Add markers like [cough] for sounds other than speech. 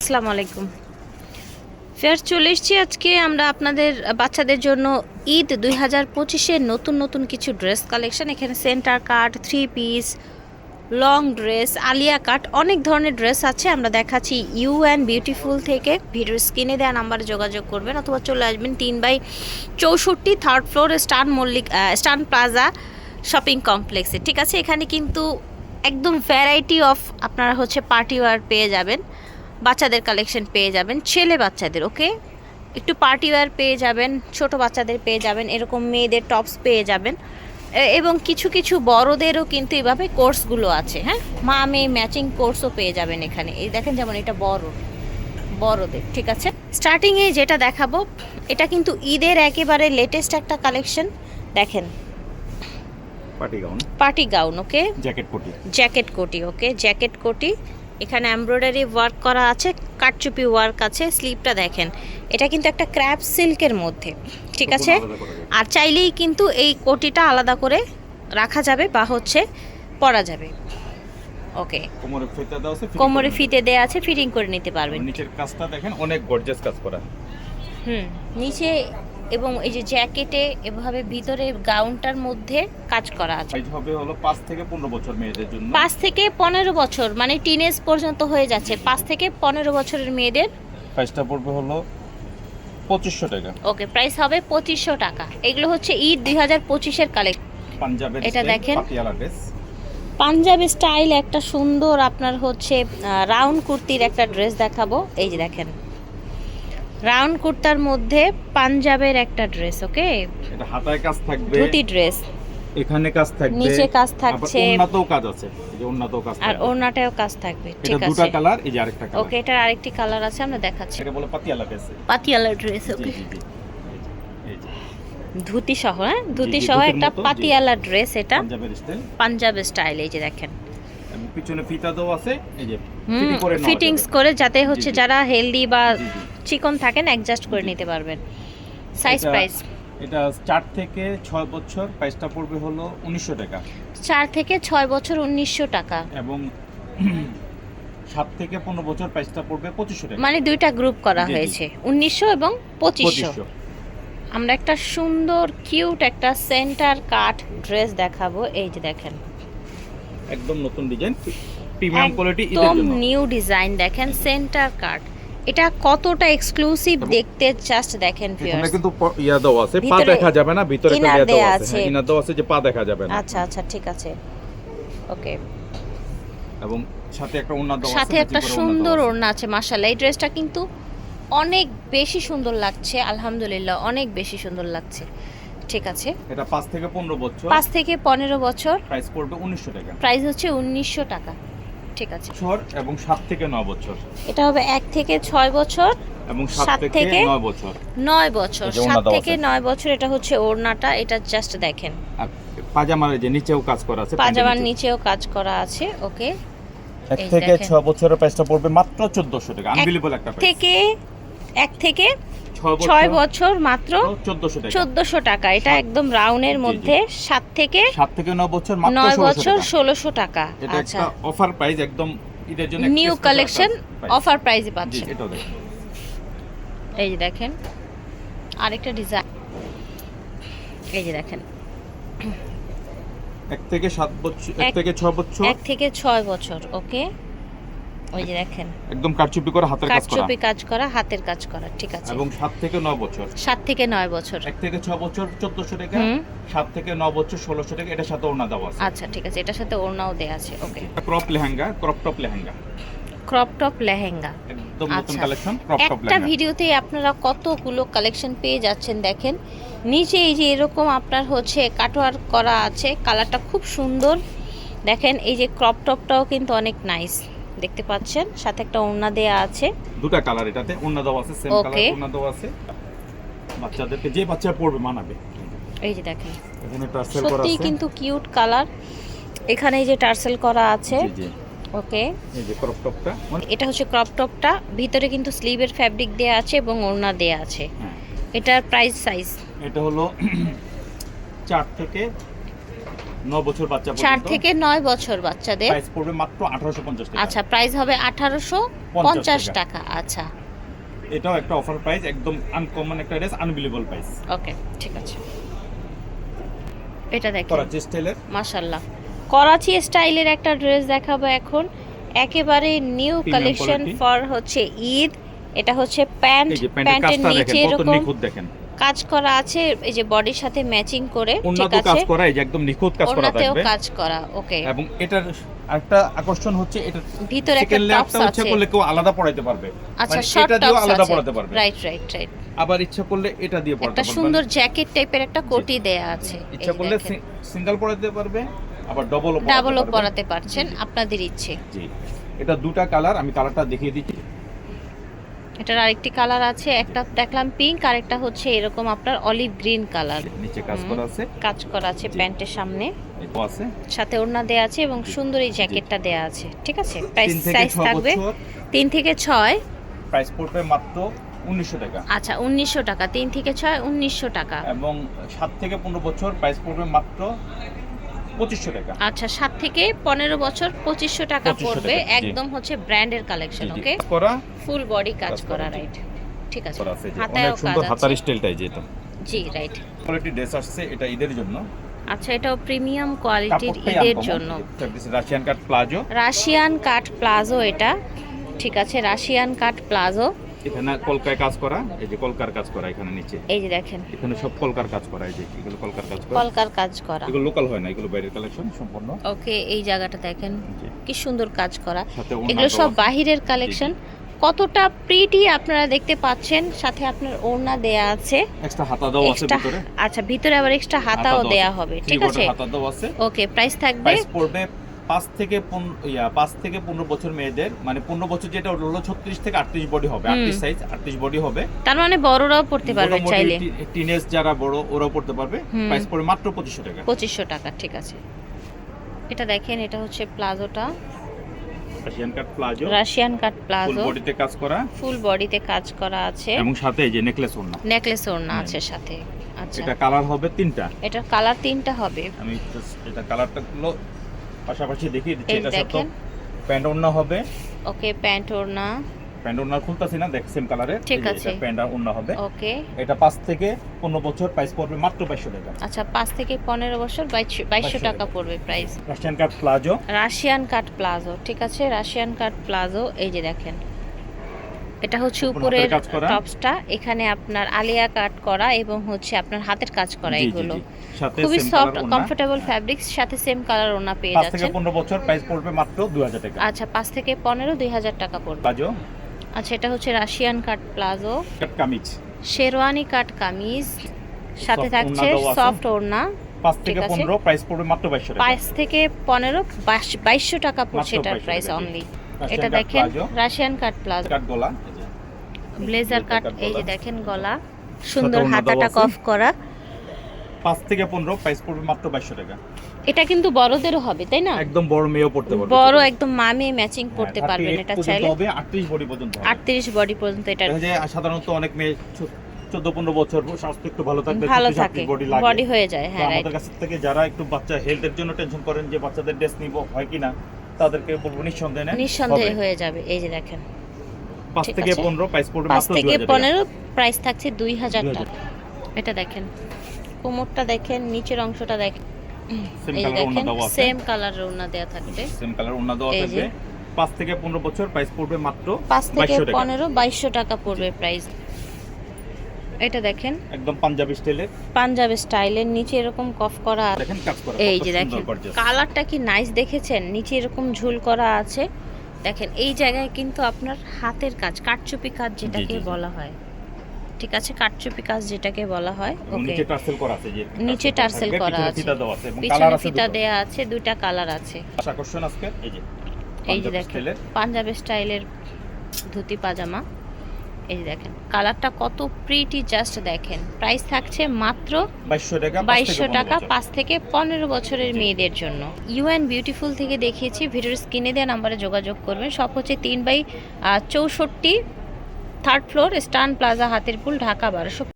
আসসালামু আলাইকুম। ফের চলে এসেছি আজকে আমরা আপনাদের, বাচ্চাদের জন্য ঈদ দুই হাজার পঁচিশের নতুন নতুন কিছু ড্রেস কালেকশন। এখানে centre cut three piece long dress Alia cut, অনেক ধরনের ড্রেস আছে। আমরা দেখাচ্ছি ইউ অ্যান্ড বিউটিফুল থেকে। ভিডিও স্ক্রিনে দেওয়া নাম্বারে যোগাযোগ করবেন অথবা চলে আসবেন তিন বাই চৌষট্টি থার্ড ফ্লোর স্টান মল্লিক স্টান প্লাজা শপিং কমপ্লেক্সে ঠিক আছে, এখানে কিন্তু একদম ভ্যারাইটি অফ আপনারা হচ্ছে পার্টি ওয়ার পেয়ে যাবেন। বাচ্চাদের কালেকশন পেয়ে যাবেন ছেলে বাচ্চাদের ওকে একটু পার্টি ওয়্যার পেয়ে যাবেন ছোট বাচ্চাদের পেয়ে যাবেন এরকম মেয়েদের টপস পেয়ে যাবেন। এবং কিছু কিছু বড়দেরও কিন্তু এভাবে কোর্সগুলো আছে হ্যাঁ? মা মেয়ে ম্যাচিং কোর্সও পেয়ে যাবেন এখানে। এই দেখেন যেমন এটা বড় বড়দের ঠিক আছে? স্টার্টিংয়ে যেটা দেখাবো এটা কিন্তু ঈদের একেবারে লেটেস্ট একটা কালেকশন দেখেন। Party gown party gown okay jacket কোটি জ্যাকেট কোটি ওকে জ্যাকেট কোটি এখানে এমব্রয়ডারি ওয়ার্ক করা আছে কাটচুপি ওয়ার্ক আছে স্লিপটা দেখেন। এটা কিন্তু একটা ক্র্যাপ সিল্কের মধ্যে ঠিক আছে। আর চাইলেই কিন্তু এই কোটিটা আলাদা করে রাখা যাবে বা হচ্ছে পরা যাবে। ওকে কোমরে ফিতা দেওয়া আছে কোমরে ফিতে দেয়া আছে ফিটিং করে নিতে পারবেন। নিচের কাজটা দেখেন অনেক গর্জিয়াস কাজ করা। হুম নিচে এবং এই যে জ্যাকেটে এভাবে ভিতরে গাউনটার মধ্যে কাজ করা আছে। হবে হলো 5 থেকে 15 বছর মেয়েদের জন্য। পাঁচ থেকে পনেরো বছর মানে টিনেজ পর্যন্ত হয়ে যাচ্ছে। পাঁচ থেকে পনেরো বছরের মেয়েদের প্রাইসটা পড়বে হলো 2500 টাকা। ওকে প্রাইস হবে পঁচিশশো টাকা। এগুলো হচ্ছে ঈদ দুই হাজার পঁচিশের কালেক্ট পাঞ্জাবের এটা দেখেন। পাঞ্জাবি স্টাইল একটা সুন্দর আপনার হচ্ছে রাউন্ড কুর্তির একটা ড্রেস দেখাবো। এই যে দেখেন। রাউন্ড কুর্তার মধ্যে পাঞ্জাবের একটা ড্রেস ওকে এটা হাতায় কাজ থাকবে। ধুতি ড্রেস এখানে কাজ থাকবে। নিচে কাজ থাকছে। ওন্নাতেও কাজ আছে। এই যে ওন্নাতেও কাজ আর থাকবে। ওড়নাটাও কাজ থাকবে এটা ঠিক দুটো আছে। কালার এই যে আরেকটা কালার। ওকে এটার আরেকটি কালার আছে আমরা দেখাচ্ছি। এটা বলে Patiala dress Patiala dress okay dhoti সহ হ্যাঁ? ধুতি সহ একটা পাতিয়ালা ড্রেস এটা। পাঞ্জাবের স্টাইল পাঞ্জাব স্টাইল এই যে দেখেন। পিছনে ফিতা আছে এই যে ফিটিংস করে যাতে হচ্ছে যারা হেলদি বা। চিকন থাকেন অ্যাডজাস্ট করে নিতে পারবেন। সাইজ প্রাইস এটা চার থেকে ছয় বছর প্রাইসটা পড়বে হলো উনিশশো টাকা। চার থেকে ছয় বছর উনিশশো টাকা। এবং [clears throat] সাত থেকে পনেরো বছর প্রাইসটা পড়বে পঁচিশশো টাকা। মানে দুইটা গ্রুপ করা। হয়েছে উনিশশো এবং পঁচিশশো। পঁচিশশো। আমরা একটা সুন্দর কিউট একটা সেন্টার কাট ড্রেস দেখাবো। এই যে দেখেন। একদম নতুন ডিজাইন প্রিমিয়াম কোয়ালিটি একদম নিউ ডিজাইন দেখেন সেন্টার কাট এটা কতটা এক্সক্লুসিভ দেখতে জাস্ট দেখেন এখানে ভিউয়ার্স কিন্তু ইয়া দেওয়া আছে পা দেখা যাবে না ভিতরে একটা ইয়া দেওয়া দেয়া আছে। হ্যাঁ, inner দেওয়া আছে যে পা দেখা যাবে না। আচ্ছা আচ্ছা ঠিক আছে। ওকে। এবং সাথে একটা ওন্না দেওয়া আছে সাথে একটা ওড়না সুন্দর। ওড়না আছে মাশাআল্লাহ। এই ড্রেসটা কিন্তু অনেক বেশি সুন্দর লাগছে আলহামদুলিল্লাহ অনেক বেশি সুন্দর লাগছে। ঠিক আছে। এটা পাঁচ থেকে পনেরো বছর। পাঁচ থেকে পনেরো বছর। প্রাইস পড়বে উনিশশো টাকা। প্রাইস হচ্ছে উনিশশো টাকা। ঠিক আছে। বছর এবং সাত থেকে নয় বছর। এটা হবে এক থেকে ছয় বছর এবং সাত সাত থেকে থেকে নয় বছর। নয় বছর। এই যে ওড়না সাত থেকে আছে। নয় বছর এটা হচ্ছে ওড়নাটা এটা জাস্ট দেখেন। পাজামার যে নিচেও কাজ করা আছে পাজামার নিচেও কাজ করা আছে ওকে এক থেকে দেখেন। ছয় বছরের প্রাইসটা পড়বে মাত্র চোদ্দশো টাকা। আনবিলিবল একটা প্রাইস থেকে এক থেকে ছয় বছর। মাত্র চোদ্দশো টাকা। এটা একদম জি। মধ্যে সাত থেকে সাত থেকে নয় বছর নয় বছর টাকা। ষোলোশো টাকা। আচ্ছা। অফার প্রাইস একদম নিউ কালেকশন অফার প্রাইসে পাচ্ছেন এই যে দেখেন। আরেকটা ডিজাইন এই যে দেখেন। এক থেকে সাত বছর এক- থেকে ছয় বছর। এক থেকে ছয় বছর ওকে? ওই যে দেখেন। একদম কারচুপি করে হাতের কাজ করা। কাঠচুপি কাজ করা হাতের কাজ করা ঠিক আছে। এবং সাত থেকে নয় বছর। সাত থেকে নয় বছর। এক থেকে ছয় বছর চোদ্দশো টাকা। হুম। থেকে নয় বছর ষোলোশো টাকা। এটার সাথে ওড়না দেওয়া আছে। আচ্ছা ঠিক আছে। এটার সাথে ওড়নাও দেয়া আছে। Okay. Crop lehenga crop top lehenga. Crop top lehenga. একদম নতুন। কালেকশন ক্রপ টপ একটা লেহেঙ্গা। ভিডিওতেই আপনারা কতগুলো কালেকশন পেয়ে যাচ্ছেন দেখেন। নিচে এই যে এরকম আপনার হচ্ছে কাটোয়ার করা আছে। কালারটা খুব সুন্দর। দেখেন এই যে ক্রপ টপটাও কিন্তু অনেক নাইস দেখতে পাচ্ছেন সাথে একটা ওড়না দেয়া আছে। দুটা কালার এটাতে ওড়না দেওয়া আছে সেম কালার. ওড়না দেওয়া আছে। বাচ্চাদেরকে যে বাচ্চা পড়বে মানাবে। এই যে দেখেন। এখানে টার্সেল করা আছে। কিন্তু কিউট কালার এখানে এই যে টার্সেল করা আছে। জি জি। ওকে এই যে ক্রপ টপটা এটা হচ্ছে ক্রপ টপটা ভিতরে কিন্তু স্লিভের ফ্যাব্রিক দেয়া আছে এবং ওড়না দেয়া আছে। হ্যাঁ। এটার প্রাইস সাইজ এটা হলো [clears throat] চার থেকে ন বছর বাচ্চা পর্যন্ত। থেকে নয় বছর বাচ্চাদের। প্রাইস পড়বে মাত্র আঠারোশো পঞ্চাশ টাকা। আচ্ছা প্রাইস হবে আঠারোশো পঞ্চাশ টাকা। আচ্ছা। এটাও একটা অফার প্রাইস একদম আনকমন একটা ড্রেস আনবিলিবল প্রাইস ওকে ঠিক আছে। এটা দেখেন। করাচি স্টাইলের মাশাল্লাহ করাচি স্টাইলের একটা ড্রেস দেখাবো এখন। একেবারে নিউ কালেকশন ফর হচ্ছে ঈদ। এটা হচ্ছে প্যান্ট প্যান্টের নিচে এরকম দেখেন। কাজ করা আছে এই যে বডির সাথে ম্যাচিং করে ঠিক আছে? কাজ করা এই যে একদম নিখুঁত কাজ করা ওনাতেও থাকবে। কাজ করা ওকে এবং এটার একটা আকর্ষণ হচ্ছে এটা ভিতরে একটা টপস লেয়ারটা ইচ্ছা করলে কেউ আলাদা পড়াইতে পারবে। আচ্ছা মানে শর্ট দিয়েও টপস আলাদা আছে। পড়াতে পারবে। রাইট রাইট রাইট আবার ইচ্ছা করলে এটা দিয়ে পড়াতে একটা সুন্দর জ্যাকেট টাইপের একটা কোটি দেয়া আছে ইচ্ছা করলে সিঙ্গেল পড়াতে পারবে আবার ডবলও ডাবলও পরাতে পারছেন আপনাদের ইচ্ছে। জি। এটা দুটা কালার আমি কালারটা দেখিয়ে দিচ্ছি। এটার আরেকটি কালার আছে একটা দেখলাম পিঙ্ক আর একটা হচ্ছে এরকম আপনার অলিভ গ্রিন কালার নিচে কাজ করা আছে। কাজ করা আছে প্যান্টের সামনে। আছে। সাথে ওড়না দেয়া আছে এবং সুন্দর এই জ্যাকেটটা দেয়া আছে ঠিক আছে? প্রাইস সাইজ থাকবে বছর। তিন থেকে ছয়। প্রাইস পড়বে মাত্র উনিশশো টাকা। আচ্ছা উনিশশো টাকা। তিন থেকে ছয় উনিশশো টাকা। এবং সাত থেকে পনেরো বছর প্রাইস পড়বে মাত্র পঁচিশশো টাকা। আচ্ছা সাত থেকে পনেরো বছর পঁচিশশো টাকা পড়বে। একদম হচ্ছে ব্র্যান্ডের কালেকশন। ওকে? করা? ফুল বডি কাজ করা রাইট। ঠিক আছে। করা আছে যে হাতায়ও অনেক সুন্দর হাতার স্টাইলটাই যেটা জি রাইট। কোয়ালিটি ড্রেস আসছে এটা ঈদের জন্য। আচ্ছা এটাও প্রিমিয়াম কোয়ালিটির ঈদের জন্য। Russian cut palazzo Russian cut palazzo এটা। ঠিক আছে রাশিয়ান কাট প্লাজো এখানে কলকায় কাজ করা এই যে কলকার কাজ করা এখানে নিচে। এই যে দেখেন। এখানে সব কলকার কাজ করা এই যে এগুলো কলকার কাজ করা। কলকার কাজ করা। এগুলো লোকাল হয় না এগুলো বাইরের কালেকশন সম্পূর্ণ। ওকে এই জায়গাটা দেখেন কি সুন্দর কাজ করা। এগুলো সব। বাহিরের কালেকশন কতটা প্রিটি আপনারা দেখতে পাচ্ছেন সাথে আপনার ওড়না দেয়া আছে। এক্সট্রা হাতা দেওয়া আছে ভিতরে। আচ্ছা ভিতরে আবার এক্সট্রা হাতাও। দেয়া হবে ঠিক আছে? হাতা দেওয়া আছে। ওকে প্রাইস থাকবে? প্রাইস পড়বে পাঁচ থেকে ইয়া পাঁচ থেকে পনেরো বছর মেয়েদের মানে পনেরো বছর যেটা হলো ছত্রিশ থেকে আটত্রিশ বডি হবে আটত্রিশ সাইজ আটত্রিশ বডি হবে। তার মানে বড়রাও পড়তে পারবে চাইলে। টিনেজ যারা বড় ওরাও পড়তে পারবে। প্রাইস পড়বে মাত্র পঁচিশশো টাকা। পঁচিশশো টাকা ঠিক আছে। এটা দেখেন এটা হচ্ছে প্লাজোটা। Russian cut palazzo Russian cut full palazzo বডিতে কাজ করা। ফুল বডিতে কাজ করা আছে। এবং সাথে এই যে নেকলেস ওড়না। নেকলেস ওড়না আছে সাথে। আচ্ছা। এটা কালার হবে তিনটা। এটার কালার তিনটা হবে। আমি এটা কালারটা গুলো পাশাপাশি দেখিয়ে দিচ্ছি এটা সব। প্যান্ট ওড়না হবে। ওকে প্যান্ট ওড়না প্যান্ট ওড়না খুলতাছি না দেখ সেম কালারে ঠিক আছে। প্যান্ট আর ওড়না হবে। ওকে। এটা 5 থেকে পনেরো বছর প্রাইস পড়বে মাত্র বাইশশো টাকা। আচ্ছা 5 থেকে পনেরো বছর বাইশশো বাইশশো 2200 টাকা টাকা। পড়বে price Russian cut palazzo Russian cut palazzo ঠিক আছে? রাশিয়ান কাট প্লাজো এই যে দেখেন। এটা হচ্ছে উপরের। টপসটা এখানে আপনার আলিয়া কাট করা এবং হচ্ছে আপনার হাতের কাজ করা এগুলো। খুবই সফট কমফোর্টেবল ফ্যাব্রিক্স সাথে সেম কালার ওনা পেয়ে পাঁচ থেকে যাচ্ছেন। পনেরো বছর প্রাইস পড়বে মাত্র দু হাজার টাকা। আচ্ছা পাঁচ থেকে পনেরো দুই হাজার টাকা পড়বে। প্লাজো আচ্ছা এটা হচ্ছে Russian cut palazzo. Cut kameez. Sherwani cut kameez. সাথে থাকছে। সফট ওড়না। পাঁচ থেকে। পনেরো প্রাইস পড়বে মাত্র বাইশশো পাঁচ থেকে পনেরো বাইশ- বাইশশো টাকা পড়ছে এটার প্রাইস অনলি এটা দেখেন রাশিয়ান কাট প্লাজো। কাট গলা। ব্লেজার কাট এই যে দেখেন গলা সুন্দর হাতাটা কফ করা। পাঁচ থেকে পনেরো প্রাইস পড়বে মাত্র বাইশশো টাকা। এটা কিন্তু বড়দেরও হবে তাই না? একদম বড় মেয়েও পড়তে পারবে বড় একদম মামে ম্যাচিং হ্যাঁ, করতে পারবেন এটা চাইলে। হবে আটত্রিশ বডি পর্যন্ত হবে। আটত্রিশ বডি পর্যন্ত এটা যায় সাধারণত অনেক মেয়ে চোদ্দ পনেরো বছর স্বাস্থ্য একটু ভালো থাকলে ভালো থাকে। বডি লাগে। বডি হয়ে যায় হ্যাঁ আমাদের কাছ থেকে যারা একটু বাচ্চা হেলথের জন্য টেনশন করেন যে বাচ্চাদের ড্রেস নিব হয় কিনা তাদেরকে বলব নিঃসন্দেহে নেন, নিঃসন্দেহে হয়ে যাবে এই যে দেখেন। পাঁচ থেকে। পনেরো প্রাইস পড়বে পাঁচ থেকে 2000 টাকা। পনেরো প্রাইস থাকছে দুই হাজার 2000 টাকা। এটা দেখেন কোমরটা দেখেন নিচের অংশটা দেখেন। এই। সেম কালার ওড়না থাকবে। সেম কালার ওড়না দেওয়া থাকবে। পাঁচ থেকে পনেরো বছর প্রাইস পড়বে মাত্র পাঁচ থেকে বাইশশো টাকা। পনেরো বাইশশো টাকা পড়বে প্রাইস এটা দেখেন। একদম পাঞ্জাবি স্টাইলের পাঞ্জাব স্টাইলের নিচে এরকম কফ করা আছে দেখেন কাজ করা এই যে দেখেন। কালারটা কি নাইস দেখেছেন? নিচে এরকম ঝুল করা আছে। দেখেন এই জায়গায় কিন্তু আপনার হাতের কাজ কাটচুপি কাজ যেটাকে। বলা হয় ঠিক আছে কাটচুপি কাজ যেটাকে বলা হয় ওকে নিচে টার্সেল করা আছে যে নিচে টার্সেল করা পিছনে আছে। ফিতা দেওয়া আছে এবং কালার আছে ফিতা দেয়া আছে দুইটা কালার আছে আকর্ষণ আজকে এই যে এই যে দেখেন। পাঞ্জাবি স্টাইলের ধুতি পাজামা এই যে দেখেন কালারটা কত প্রিটি জাস্ট দেখেন। প্রাইস থাকছে মাত্র বাইশশো টাকা পাঁচ থেকে পনেরো বছরের মেয়েদের জন্য। ইউএন বিউটিফুল থেকে দেখিয়েছি ভিডিওর স্ক্রিনে দেওয়া নাম্বারে যোগাযোগ করবেন। সব হচ্ছে তিন বাই চৌষট্টি থার্ড ফ্লোর স্টান প্লাজা হাতের পুল ঢাকা বারোশো